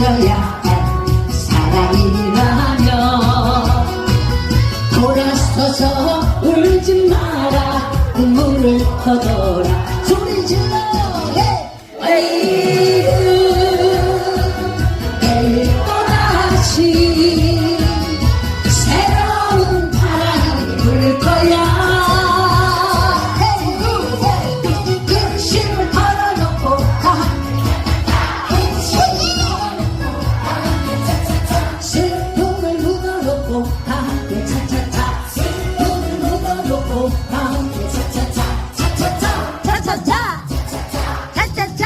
잊어야 할 사랑이라면 돌아서서 울지 마라. 눈물을 터져라. 소리 질러 함께 차차차 슬픔을 묻어놓고 함께 차차차 차차차 차차차 차차차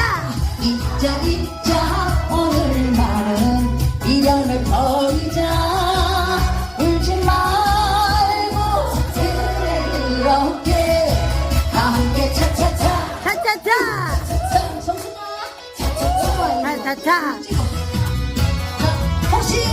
잊자 잊자 오늘만은 미련을 버리자 울지 말고 그래 그렇게 함께 차차차 차차차 차차차 성순아 차차차 차차차 혹시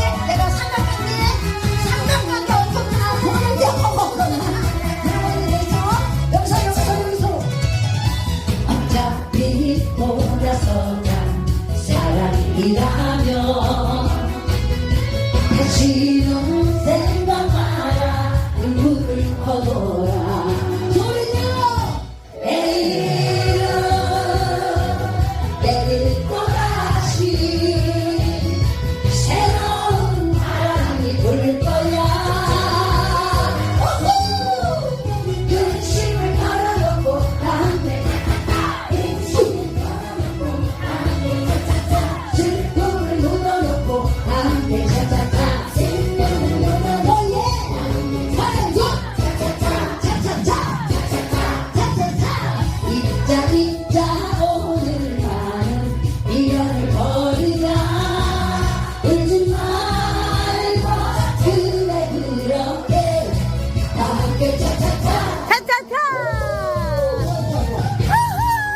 Get your